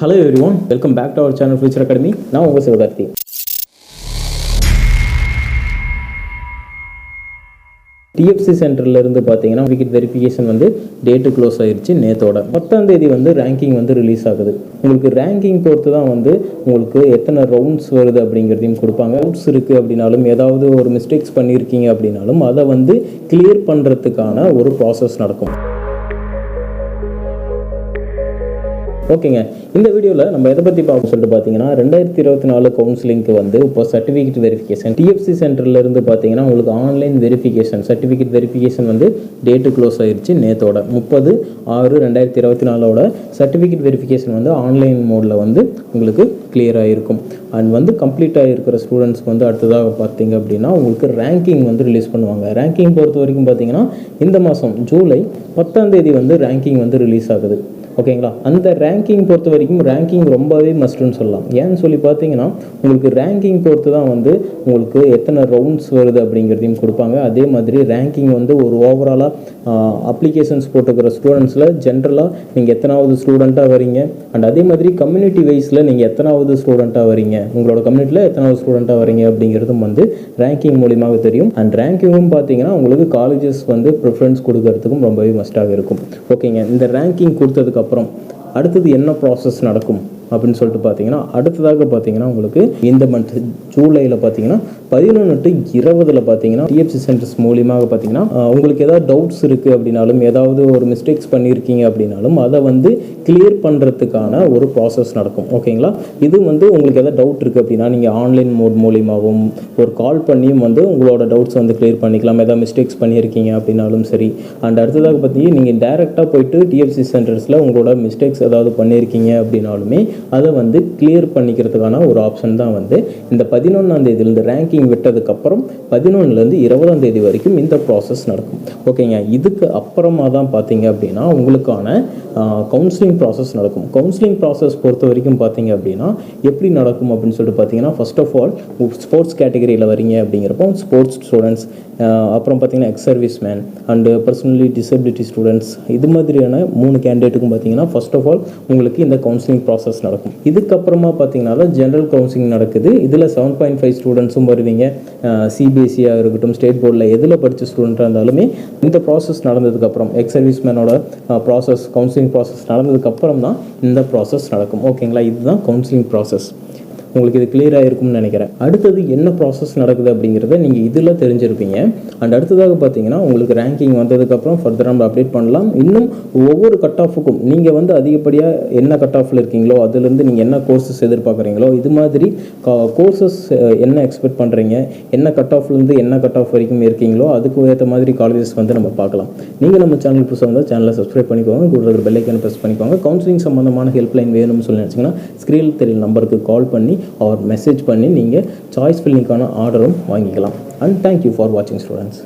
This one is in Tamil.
Hello everyone welcome back to our channel future academy நான் உங்கள் சிவகார்த்தி டிஎஃப்சி சென்டர்ல இருந்து பார்த்தீங்கன்னா விக்கெட் வெரிஃபிகேஷன் வந்து டேட்டு க்ளோஸ் ஆயிருச்சு நேத்தோட. பத்தாம் தேதி வந்து ரேங்கிங் வந்து ரிலீஸ் ஆகுது. உங்களுக்கு ரேங்கிங் பொறுத்து தான் வந்து உங்களுக்கு எத்தனை ரவுண்ட்ஸ் வருது அப்படிங்கிறதையும் கொடுப்பாங்க. ரவுண்ட்ஸ் இருக்குது அப்படின்னாலும் ஏதாவது ஒரு மிஸ்டேக்ஸ் பண்ணியிருக்கீங்க அப்படின்னாலும் அதை வந்து கிளியர் பண்ணுறதுக்கான ஒரு ப்ராசஸ் நடக்கும். ஓகேங்க இந்த வீடியோவில் நம்ம எதை பற்றி பார்க்க சொல்லிட்டு பார்த்தீங்கன்னா ரெண்டாயிரத்தி இருபத்தி நாலு கவுன்சிலிங்க்கு வந்து இப்போ சர்டிஃபிகேட் வெரிஃபிகேஷன் டிஎஃப்சி சென்டர்ல இருந்து பார்த்தீங்கன்னா உங்களுக்கு ஆன்லைன் வெரிஃபிகேஷன் சர்டிஃபிகேட் வெரிஃபிகேஷன் வந்து டேட்டு க்ளோஸ் ஆயிடுச்சு நேத்தோட. முப்பது ஆறு ரெண்டாயிரத்தி இருபத்தி நாலோட சர்டிஃபிகேட் வெரிஃபிகேஷன் வந்து ஆன்லைன் மோடில் வந்து உங்களுக்கு கிளியர் ஆகிருக்கும் அண்ட் வந்து கம்ப்ளீட் இருக்கிற ஸ்டூடெண்ட்ஸ்க்கு வந்து அடுத்ததாக பார்த்தீங்க அப்படின்னா உங்களுக்கு ரேங்கிங் வந்து ரிலீஸ் பண்ணுவாங்க. ரேங்கிங் பொறுத்த வரைக்கும் பார்த்தீங்கன்னா இந்த மாதம் ஜூலை பத்தாம் தேதி வந்து ரேங்கிங் வந்து ரிலீஸ் ஆகுது. ஓகேங்களா? அந்த ரேங்கிங் பொறுத்த வரைக்கும் ரேங்கிங் ரொம்பவே மஸ்ட்டுன்னு சொல்லலாம். ஏன்னு சொல்லி பார்த்தீங்கன்னா உங்களுக்கு ரேங்கிங் பொறுத்து தான் வந்து உங்களுக்கு எத்தனை ரவுண்ட்ஸ் வருது அப்படிங்கிறதையும் கொடுப்பாங்க. அதே மாதிரி ரேங்கிங் வந்து ஒரு ஓவராலாக அப்ளிகேஷன்ஸ் போட்டுக்கிற ஸ்டூடெண்ட்ஸில் ஜென்ரலாக நீங்கள் எத்தனாவது ஸ்டூடெண்ட்டாக வரீங்க. அண்ட் அதே மாதிரி கம்யூனிட்டி வைஸில் நீங்கள் எத்தனாவது ஸ்டூடெண்ட்டாக வரீங்க. உங்களோட கம்யூனிட்டியில் எத்தனாவது ஸ்டூடெண்ட்டாக வரீங்க அப்படிங்கிறதும் வந்து ரேங்கிங் மூலியமாக தெரியும். அண்ட் ரேங்கிங்கும் பார்த்தீங்கன்னா உங்களுக்கு காலேஜஸ் வந்து ப்ரிஃபரன்ஸ் கொடுக்கறதுக்கும் ரொம்பவே மஸ்ட்டாக இருக்கும். ஓகேங்க. இந்த ரேங்கிங் கொடுத்ததுக்கப்புறம் அடுத்தது என்ன ப்ராசஸ் நடக்கும் அப்படின்னு சொல்லிட்டு பார்த்தீங்கன்னா அடுத்ததாக பார்த்தீங்கன்னா உங்களுக்கு இந்த மந்த் ஜூலையில் பார்த்தீங்கன்னா பதினொன்று டு இருபதில் பார்த்தீங்கன்னா டிஎஃப்சி சென்டர்ஸ் மூலியமாக பார்த்தீங்கன்னா உங்களுக்கு ஏதாவது டவுட்ஸ் இருக்குது அப்படின்னாலும் ஏதாவது ஒரு மிஸ்டேக்ஸ் பண்ணியிருக்கீங்க அப்படின்னாலும் அதை வந்து கிளியர் பண்ணுறதுக்கான ஒரு ப்ராசஸ் நடக்கும். ஓகேங்களா இது வந்து உங்களுக்கு ஏதாவது டவுட் இருக்குது அப்படின்னா நீங்கள் ஆன்லைன் மோட் மூலியமாகவும் ஒரு கால் பண்ணியும் வந்து உங்களோட டவுட்ஸ் வந்து கிளியர் பண்ணிக்கலாம். ஏதாவது மிஸ்டேக்ஸ் பண்ணியிருக்கீங்க அப்படின்னாலும் சரி. அண்ட் அடுத்ததாக பார்த்தீங்க நீங்கள் டைரெக்டாக போயிட்டு டிஎஃப்சி சென்டர்ஸில் உங்களோட மிஸ்டேக்ஸ் ஏதாவது பண்ணியிருக்கீங்க அப்படின்னாலுமே அதை வந்து கிளியர் பண்ணிக்கிறதுக்கான ஒரு ஆப்ஷன் தான் வந்து இந்த பதினொன்றாம் தேதியிலேருந்து ரேங்கிங் விட்டதுக்கப்புறம் பதினொன்றுலேருந்து இருபதாம் தேதி வரைக்கும் இந்த ப்ராசஸ் நடக்கும். ஓகேங்க இதுக்கு அப்புறமா தான் பார்த்தீங்க அப்படின்னா உங்களுக்கான கவுன்சிலிங் ப்ராசஸ் நடக்கும். கவுன்சிலிங் ப்ராசஸ் பொறுத்த வரைக்கும் பார்த்தீங்க அப்படின்னா எப்படி நடக்கும் அப்படின்னு சொல்லிட்டு பார்த்தீங்கன்னா ஃபர்ஸ்ட் ஆஃப் ஆல் ஸ்போர்ட்ஸ் கேட்டகரியில் வரீங்க அப்படிங்கிறப்போ ஸ்போர்ட்ஸ் ஸ்டூடெண்ட்ஸ் அப்புறம் பார்த்தீங்கன்னா ex service man and personally disability students இது மாதிரியான மூணு கேண்டிடேட்டுக்கும் பார்த்தீங்கன்னா ஃபர்ஸ்ட் ஆஃப் ஆல் உங்களுக்கு இந்த கவுன்சிலிங் ப்ராசஸ் நடக்கும். இதுக்கப்புறமா பார்த்தீங்கன்னா தான் ஜென்ரல் கவுன்சிலிங் நடக்குது. இதில் செவன் பாயிண்ட் ஃபைவ் ஸ்டூடெண்ட்ஸும் வருவீங்க. சிபிஎஸ்சியாக இருக்கட்டும் ஸ்டேட் போர்டில் எதில் படித்த ஸ்டூடெண்ட்டாக இருந்தாலுமே இந்த ப்ராசஸ் நடந்ததுக்கப்புறம் எக்ஸ் சர்வீஸ் மேனோட ப்ராசஸ் கவுன்சிலிங் ப்ராசஸ் நடந்ததுக்கப்புறம் தான் இந்த ப்ராசஸ் நடக்கும். ஓகேங்களா இதுதான் கவுன்சிலிங் ப்ராசஸ் உங்களுக்கு இது கிளியராக இருக்கும்னு நினைக்கிறேன். அடுத்தது என்ன ப்ராசஸ் நடக்குது அப்படிங்கிறத நீங்கள் இதில் தெரிஞ்சிருப்பீங்க. அண்ட் அடுத்ததாக பார்த்தீங்கன்னா உங்களுக்கு ரேங்கிங் வந்ததுக்கப்புறம் ஃபர்தராக நம்ம அப்டேட் பண்ணலாம். இன்னும் ஒவ்வொரு கட் ஆஃபுக்கும் நீங்கள் வந்து அதிகப்படியாக என்ன கட் ஆஃபில் இருக்கீங்களோ அதுலேருந்து நீங்கள் என்ன கோர்சஸ் எதிர்பார்க்குறீங்களோ இது மாதிரி கோர்சஸ் என்ன எக்ஸ்பெக்ட் பண்ணுறீங்க என்ன கட் ஆஃப்லேருந்து என்ன கட் ஆஃப் வரைக்கும் இருக்கீங்களோ அதுக்கு ஏற்ற மாதிரி காலேஜஸ் வந்து நம்ம பார்க்கலாம். நீங்கள் நம்ம சேனல் புதுசாக வந்தால் சேனலை சப்ஸ்கிரைப் பண்ணிக்கோங்க. கூட இருக்கிற பெல்லைக்கான ப்ரெஸ் பண்ணிக்கோங்க. கவுன்சிலிங் சம்மந்தமான ஹெல்ப்லைன் வேணும்னு சொல்லி நினச்சிங்கன்னா ஸ்க்ரீனில் தெரியல நம்பருக்கு கால் பண்ணி அவர் மெசேஜ் பண்ணி நீங்கள் சாய்ஸ் ஃபில்லிங்கான ஆர்டரும் வாங்கிக்கலாம். அண்ட் தேங்க்யூ ஃபார் வாட்சிங் ஸ்டூடெண்ட்ஸ்